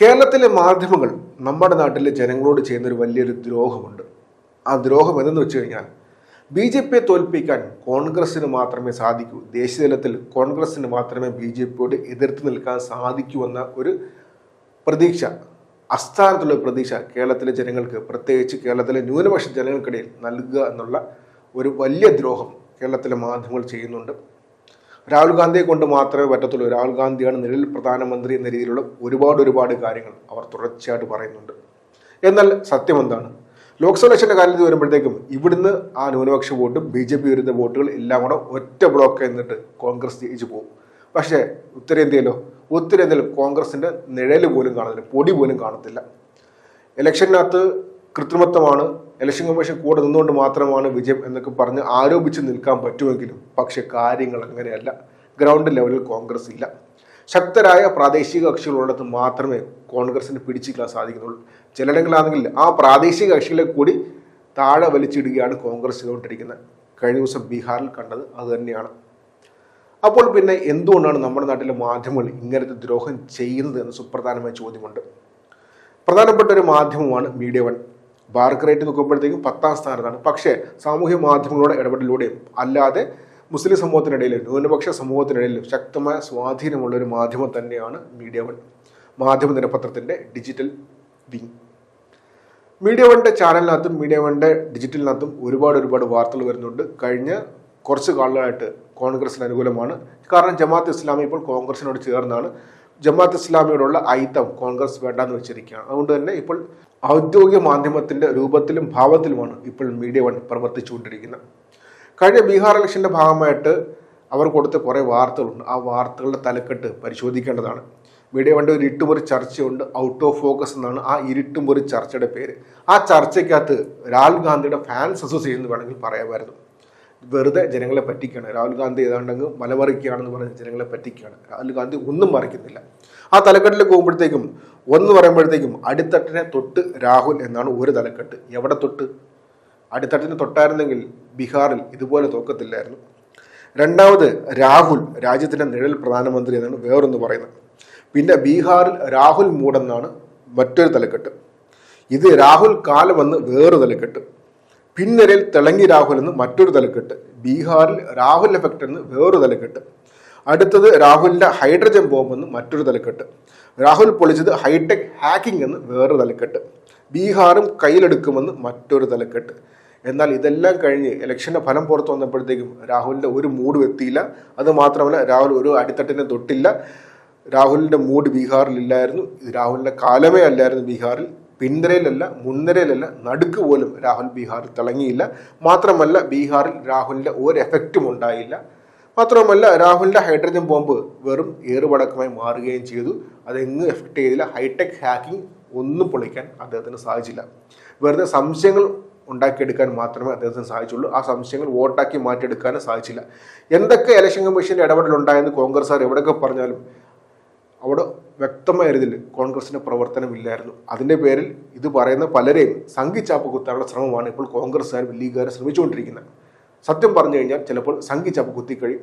കേരളത്തിലെ മാധ്യമങ്ങൾ നമ്മുടെ നാട്ടിലെ ജനങ്ങളോട് ചെയ്യുന്ന ഒരു വലിയൊരു ദ്രോഹമുണ്ട്. ആ ദ്രോഹം എന്തെന്ന് വെച്ച് കഴിഞ്ഞാൽ ബി ജെ പിയെ തോൽപ്പിക്കാൻ കോൺഗ്രസ്സിന് മാത്രമേ സാധിക്കൂ. ദേശീയ തലത്തിൽ കോൺഗ്രസ്സിന് മാത്രമേ ബി ജെ പിയോട് എതിർത്ത് നിൽക്കാൻ സാധിക്കൂ എന്ന ഒരു പ്രതീക്ഷ അസ്ഥാനത്തുള്ള പ്രതീക്ഷ കേരളത്തിലെ ജനങ്ങൾക്ക് പ്രത്യേകിച്ച് കേരളത്തിലെ ന്യൂനപക്ഷ ജനങ്ങൾക്കിടയിൽ നൽകുക എന്നുള്ള ഒരു വലിയ ദ്രോഹം കേരളത്തിലെ മാധ്യമങ്ങൾ ചെയ്യുന്നുണ്ട്. രാഹുൽ ഗാന്ധിയെ കൊണ്ട് മാത്രമേ പറ്റത്തുള്ളൂ. രാഹുൽ ഗാന്ധിയാണ് നിലവിൽ പ്രധാനമന്ത്രി എന്ന രീതിയിലുള്ള ഒരുപാട് ഒരുപാട് കാര്യങ്ങൾ അവർ തുടർച്ചയായിട്ട് പറയുന്നുണ്ട്. എന്നാൽ സത്യം എന്താണ്? ലോക്സഭ ഇലക്ഷന്റെ കാര്യത്തിൽ വരുമ്പോഴത്തേക്കും ഇവിടുന്ന് ആ ന്യൂനപക്ഷ വോട്ടും ബി ജെ പി വരുന്ന വോട്ടുകൾ എല്ലാം കൂടെ ഒറ്റ ബ്ലോക്ക് എന്നിട്ട് കോൺഗ്രസ് ജയിച്ചു പോകും. പക്ഷേ ഉത്തരേന്ത്യയിലോ ഉത്തരേന്ത്യയിൽ കോൺഗ്രസിന്റെ നിഴൽ പോലും കാണുന്നില്ല പൊടി പോലും കാണത്തില്ല. ഇലക്ഷനകത്ത് കൃത്രിമത്വമാണ് ഇലക്ഷൻ കമ്മീഷൻ കൂടെ നിന്നുകൊണ്ട് മാത്രമാണ് വിജയം എന്നൊക്കെ പറഞ്ഞ് ആരോപിച്ച് നിൽക്കാൻ പറ്റുമെങ്കിലും പക്ഷെ കാര്യങ്ങൾ അങ്ങനെയല്ല. ഗ്രൗണ്ട് ലെവലിൽ കോൺഗ്രസ് ഇല്ല. ശക്തരായ പ്രാദേശിക കക്ഷികളുള്ളിടത്ത് മാത്രമേ കോൺഗ്രസിന് പിടിച്ചിരിക്കാൻ സാധിക്കുന്നുള്ളൂ. ചിലയിടങ്ങളിലാണെങ്കിൽ ആ പ്രാദേശിക കക്ഷികളെ കൂടി താഴെ വലിച്ചിടുകയാണ് കോൺഗ്രസ് ചെയ്തുകൊണ്ടിരിക്കുന്നത്. കഴിഞ്ഞ ദിവസം ബീഹാറിൽ കണ്ടത് അതുതന്നെയാണ് അപ്പോൾ പിന്നെ എന്തുകൊണ്ടാണ് നമ്മുടെ നാട്ടിലെ മാധ്യമങ്ങൾ ഇങ്ങനത്തെ ദ്രോഹം ചെയ്യുന്നത് എന്ന സുപ്രധാനമായ ചോദ്യമുണ്ട്. പ്രധാനപ്പെട്ട ഒരു മാധ്യമമാണ് മീഡിയ വൺ. ബാർക്ക് റേറ്റ് നോക്കുമ്പോഴത്തേക്കും പത്താം സ്ഥാനത്താണ്. പക്ഷേ സാമൂഹ്യ മാധ്യമങ്ങളുടെ ഇടപെടലിലൂടെയും അല്ലാതെ മുസ്ലിം സമൂഹത്തിനിടയിൽ ന്യൂനപക്ഷ സമൂഹത്തിനിടയിൽ ശക്തമായ സ്വാധീനമുള്ള ഒരു മാധ്യമം തന്നെയാണ് മീഡിയ വൺ. മാധ്യമ ദിനപത്രത്തിന്റെ ഡിജിറ്റൽ വിങ്. മീഡിയ വണിന്റെ ചാനലിനകത്തും മീഡിയ വണിന്റെ ഡിജിറ്റലിനകത്തും ഒരുപാട് ഒരുപാട് വാർത്തകൾ വരുന്നുണ്ട്. കഴിഞ്ഞ കുറച്ച് കാലങ്ങളായിട്ട് കോൺഗ്രസിന് അനുകൂലമാണ്. കാരണം ജമാഅത്ത് ഇസ്ലാമി ഇപ്പോൾ കോൺഗ്രസിനോട് ചേർന്നാണ്. ജമാഅത്ത് ഇസ്ലാമിയോടുള്ള ഐത്തം കോൺഗ്രസ് വേണ്ടെന്ന് വെച്ചിരിക്കുകയാണ്. അതുകൊണ്ട് തന്നെ ഇപ്പോൾ ഔദ്യോഗിക മാധ്യമത്തിന്റെ രൂപത്തിലും ഭാവത്തിലുമാണ് ഇപ്പോൾ മീഡിയ വൺ പ്രവർത്തിച്ചുകൊണ്ടിരിക്കുന്നത്. കഴിഞ്ഞ ബീഹാർ ഇലക്ഷന്റെ ഭാഗമായിട്ട് അവർ കൊടുത്ത കുറേ വാർത്തകളുണ്ട്. ആ വാർത്തകളുടെ തലക്കെട്ട് പരിശോധിക്കേണ്ടതാണ്. മീഡിയ വണ്ടി ഒരു ഇരുട്ടുമുറി ചർച്ചയുണ്ട്. ഔട്ട് ഓഫ് ഫോക്കസ് എന്നാണ് ആ ഇരുട്ടുമുറി ചർച്ചയുടെ പേര്. ആ ചർച്ചയ്ക്കകത്ത് രാഹുൽ ഗാന്ധിയുടെ ഫാൻസ് അസോസിയേഷൻ എന്ന് വേണമെങ്കിൽ പറയാമായിരുന്നു. വെറുതെ ജനങ്ങളെ പറ്റിക്കുകയാണ് രാഹുൽ ഗാന്ധി ഏതാണ്ടെങ്കിൽ മലമറിക്കുകയാണെന്ന് പറഞ്ഞ് ജനങ്ങളെ പറ്റിക്കുകയാണ് രാഹുൽ ഗാന്ധി ഒന്നും മറിക്കുന്നില്ല. ആ തലക്കെട്ടിലേക്ക് പോകുമ്പോഴത്തേക്കും ഒന്ന് പറയുമ്പോഴത്തേക്കും അടിത്തട്ടിനെ തൊട്ട് രാഹുൽ എന്നാണ് ഒരു തലക്കെട്ട്. എവിടെ തൊട്ട്? അടിത്തട്ടിനെ തൊട്ടായിരുന്നെങ്കിൽ ബീഹാറിൽ ഇതുപോലെ തോക്കത്തില്ലായിരുന്നു. രണ്ടാമത് രാഹുൽ രാജ്യത്തിന്റെ നിഴൽ പ്രധാനമന്ത്രി എന്നാണ് വേറൊന്ന് പറയുന്നത്. പിന്നെ ബീഹാറിൽ രാഹുൽ മൂടെന്നാണ് മറ്റൊരു തലക്കെട്ട്. ഇത് രാഹുൽ കാലമെന്ന് വേറൊരു തലക്കെട്ട്. പിൻനിരയിൽ തിളങ്ങി രാഹുൽ എന്ന് മറ്റൊരു തലക്കെട്ട്. ബീഹാറിൽ രാഹുൽ എഫക്റ്റ് എന്ന് വേറൊരു തലക്കെട്ട്. അടുത്തത് രാഹുലിന്റെ ഹൈഡ്രജൻ ബോംബ് എന്ന് മറ്റൊരു തലക്കെട്ട്. രാഹുൽ പൊളിച്ചത് ഹൈടെക് ഹാക്കിംഗ് എന്ന് വേറൊരു തലക്കെട്ട്. ബീഹാറും കയ്യിലെടുക്കുമെന്ന് മറ്റൊരു തലക്കെട്ട്. എന്നാൽ ഇതെല്ലാം കഴിഞ്ഞ് ഇലക്ഷന്റെ ഫലം പുറത്തു വന്നപ്പോഴത്തേക്കും രാഹുലിന്റെ ഒരു മൂഡ് എത്തിയില്ല. അത് മാത്രമല്ല രാഹുൽ ഒരു അടിത്തട്ടിനെ തൊട്ടില്ല. രാഹുലിന്റെ മൂഡ് ഇത് രാഹുലിന്റെ കാലമേ അല്ലായിരുന്നു ബീഹാറിൽ. പിൻനിരയിലല്ല മുൻനിരയിലല്ല നടുക്ക് പോലും രാഹുൽ ബീഹാറിൽ തിളങ്ങിയില്ല. മാത്രമല്ല ബീഹാറിൽ രാഹുലിന്റെ ഒരു എഫക്റ്റും ഉണ്ടായില്ല. മാത്രമല്ല രാഹുലിന്റെ ഹൈഡ്രജൻ ബോംബ് വെറും ഏറുപടക്കമായി മാറുകയും ചെയ്തു. അതെങ്ങും എഫക്ട് ചെയ്തില്ല. ഹൈടെക് ഹാക്കിംഗ് ഒന്നും പൊളിക്കാൻ അദ്ദേഹത്തിന് സാധിച്ചില്ല. വെറുതെ സംശയങ്ങൾ ഉണ്ടാക്കിയെടുക്കാൻ മാത്രമേ അദ്ദേഹത്തിന് സാധിച്ചുള്ളൂ. ആ സംശയങ്ങൾ വോട്ടാക്കി മാറ്റിയെടുക്കാനും സാധിച്ചില്ല. എന്തൊക്കെ ഇലക്ഷൻ കമ്മീഷന്റെ ഇടപെടലുണ്ടായെന്ന് കോൺഗ്രസ്സുകാർ എവിടെയൊക്കെ പറഞ്ഞാലും അവിടെ വ്യക്തമായ രീതിയിൽ കോൺഗ്രസിന്റെ പ്രവർത്തനമില്ലായിരുന്നു. അതിന്റെ പേരിൽ ഇത് പറയുന്ന പലരെയും സംഘിച്ചാപ്പ് കുത്താനുള്ള ശ്രമമാണ് ഇപ്പോൾ കോൺഗ്രസ്സുകാരും ലീഗുകാരും ശ്രമിച്ചുകൊണ്ടിരിക്കുന്നത്. സത്യം പറഞ്ഞു കഴിഞ്ഞാൽ ചിലപ്പോൾ സംഘിച്ചാപ്പ് കുത്തിക്കഴിയും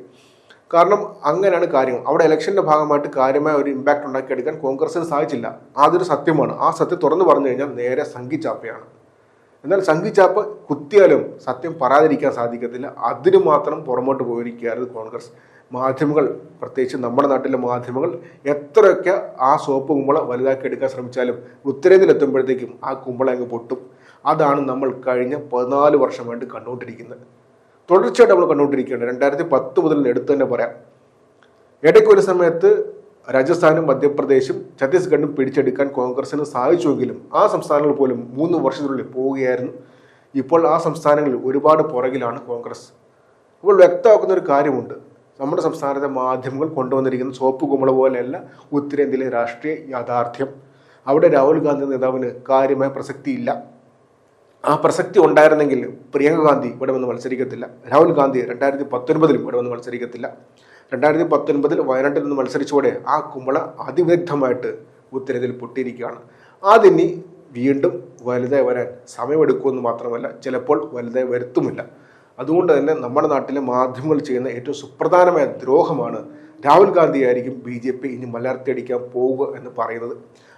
കാരണം അങ്ങനെയാണ് കാര്യങ്ങൾ. അവിടെ ഇലക്ഷന്റെ ഭാഗമായിട്ട് കാര്യമായ ഒരു ഇമ്പാക്ട് ഉണ്ടാക്കിയെടുക്കാൻ കോൺഗ്രസ്സിന് സാധിച്ചില്ല. അതൊരു സത്യമാണ്. ആ സത്യം തുറന്നു പറഞ്ഞു കഴിഞ്ഞാൽ നേരെ സംഘിച്ചാപ്പയാണ്. എന്നാൽ സംഘിച്ചാപ്പ് കുത്തിയാലും സത്യം പറയാതിരിക്കാൻ സാധിക്കത്തില്ല. അതിന് മാത്രം പുറമോട്ട് പോയിരിക്കുകയായിരുന്നു കോൺഗ്രസ്. മാധ്യമങ്ങൾ പ്രത്യേകിച്ച് നമ്മുടെ നാട്ടിലെ മാധ്യമങ്ങൾ എത്രയൊക്കെ ആ സോപ്പ് കുമ്പള വലുതാക്കി എടുക്കാൻ ശ്രമിച്ചാലും ഉത്തരേന്ത്യയിൽ എത്തുമ്പോഴത്തേക്കും ആ കുമ്പള അങ്ങ് പൊട്ടും. അതാണ് നമ്മൾ കഴിഞ്ഞ പതിനാല് വർഷമായിട്ട് കണ്ടുകൊണ്ടിരിക്കുന്നത്. തുടർച്ചയായിട്ട് നമ്മൾ കണ്ടുകൊണ്ടിരിക്കുകയാണ്. രണ്ടായിരത്തി പത്ത് മുതൽ എടുത്തു തന്നെ പറയാം. ഇടയ്ക്ക് ഒരു സമയത്ത് രാജസ്ഥാനും മധ്യപ്രദേശും ഛത്തീസ്ഗഡും പിടിച്ചെടുക്കാൻ കോൺഗ്രസിന് സാധിച്ചുവെങ്കിലും ആ സംസ്ഥാനങ്ങൾ പോലും മൂന്ന് വർഷത്തിനുള്ളിൽ പോവുകയായിരുന്നു. ഇപ്പോൾ ആ സംസ്ഥാനങ്ങളിൽ ഒരുപാട് പുറകിലാണ് കോൺഗ്രസ്. അപ്പോൾ വ്യക്തമാക്കുന്ന ഒരു കാര്യമുണ്ട്. നമ്മുടെ സംസ്ഥാനത്തെ മാധ്യമങ്ങൾ കൊണ്ടുവന്നിരിക്കുന്ന സോപ്പ് കുമ്പള പോലെയല്ല ഉത്തരേന്ത്യയിലെ രാഷ്ട്രീയ യാഥാർത്ഥ്യം. അവിടെ രാഹുൽ ഗാന്ധി നേതാവിന് കാര്യമായ പ്രസക്തിയില്ല. ആ പ്രസക്തി ഉണ്ടായിരുന്നെങ്കിൽ പ്രിയങ്ക ഗാന്ധി ഇവിടെ വന്ന് മത്സരിക്കത്തില്ല. രാഹുൽ ഗാന്ധി രണ്ടായിരത്തി പത്തൊൻപതിലും ഇവിടെ വന്ന് മത്സരിക്കത്തില്ല. രണ്ടായിരത്തി പത്തൊൻപതിൽ വയനാട്ടിൽ നിന്ന് മത്സരിച്ചോടെ ആ കുമ്പള അതിവിദഗ്ധമായിട്ട് ഉത്തരേന്ത്യയിൽ പൊട്ടിയിരിക്കുകയാണ്. അതിനി വീണ്ടും വലുതായി വരാൻ സമയമെടുക്കുമെന്ന് മാത്രമല്ല ചിലപ്പോൾ വലുതായി വരുത്തുമില്ല. അതുകൊണ്ട് തന്നെ നമ്മുടെ നാട്ടിലെ മാധ്യമങ്ങൾ ചെയ്യുന്ന ഏറ്റവും സുപ്രധാനമായ ദ്രോഹമാണ് രാഹുൽ ഗാന്ധി ആയിരിക്കും ബി ജെ പി ഇനി മലർത്തിയടിക്കാൻ പോവുക എന്ന് പറയുന്നത്.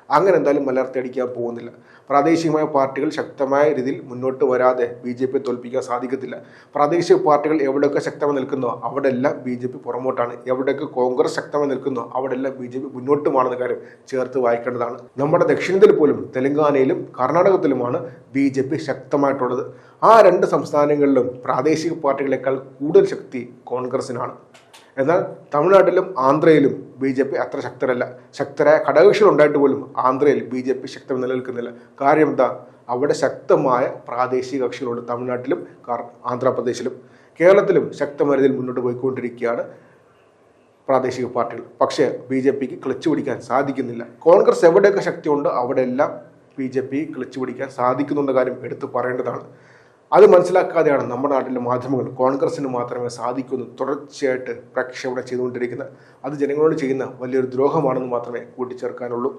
അങ്ങനെ എന്തായാലും മലർത്തിയടിക്കാൻ പോകുന്നില്ല. പ്രാദേശികമായ പാർട്ടികൾ ശക്തമായ രീതിയിൽ മുന്നോട്ട് വരാതെ ബി ജെ പി തോൽപ്പിക്കാൻ സാധിക്കത്തില്ല. പ്രാദേശിക പാർട്ടികൾ എവിടെയൊക്കെ ശക്തമായി നിൽക്കുന്നോ അവിടെല്ലാം ബി ജെ പി പുറമോട്ടാണ്. എവിടെയൊക്കെ കോൺഗ്രസ് ശക്തമായി നിൽക്കുന്നോ അവിടെല്ലാം ബി ജെ പി മുന്നോട്ടുമാണെന്ന കാര്യം ചേർത്ത് വായിക്കേണ്ടതാണ്. നമ്മുടെ ദക്ഷിണത്തിൽ പോലും തെലങ്കാനയിലും കർണാടകത്തിലുമാണ് ബി ജെ പി ശക്തമായിട്ടുള്ളത്. ആ രണ്ട് സംസ്ഥാനങ്ങളിലും പ്രാദേശിക പാർട്ടികളെക്കാൾ കൂടുതൽ ശക്തി കോൺഗ്രസിനാണ്. എന്നാൽ തമിഴ്നാട്ടിലും ആന്ധ്രയിലും ബി ജെ പി അത്ര ശക്തരല്ല. ശക്തരായ ഘടകകക്ഷികൾ ഉണ്ടായിട്ട് പോലും ആന്ധ്രയിൽ ബി ജെ പി ശക്തം നിലനിൽക്കുന്നില്ല. കാര്യം എന്താ? അവിടെ ശക്തമായ പ്രാദേശിക കക്ഷികളുണ്ട് തമിഴ്നാട്ടിലും ആന്ധ്രാപ്രദേശിലും. കേരളത്തിലും ശക്തമായ രീതിയിൽ മുന്നോട്ട് പോയിക്കൊണ്ടിരിക്കുകയാണ് പ്രാദേശിക പാർട്ടികൾ. പക്ഷേ ബി ജെ പിക്ക് ക്ലച്ച് പിടിക്കാൻ സാധിക്കുന്നില്ല. കോൺഗ്രസ് എവിടെയൊക്കെ ശക്തിയുണ്ടോ അവിടെയെല്ലാം ബി ജെ പി ക്ലച്ച് പിടിക്കാൻ സാധിക്കുന്നുണ്ട് കാര്യം എടുത്തു പറയേണ്ടതാണ്. അത് മനസ്സിലാക്കാതെയാണ് നമ്മുടെ നാട്ടിലെ മാധ്യമങ്ങൾ കോൺഗ്രസിന് മാത്രമേ സാധിക്കൂ തുടർച്ചയായിട്ട് പ്രക്ഷേപണം ചെയ്തുകൊണ്ടിരിക്കുന്നത്. അത് ജനങ്ങളോട് ചെയ്യുന്ന വലിയൊരു ദ്രോഹമാണെന്ന് മാത്രമേ കൂട്ടിച്ചേർക്കാനുള്ളൂ.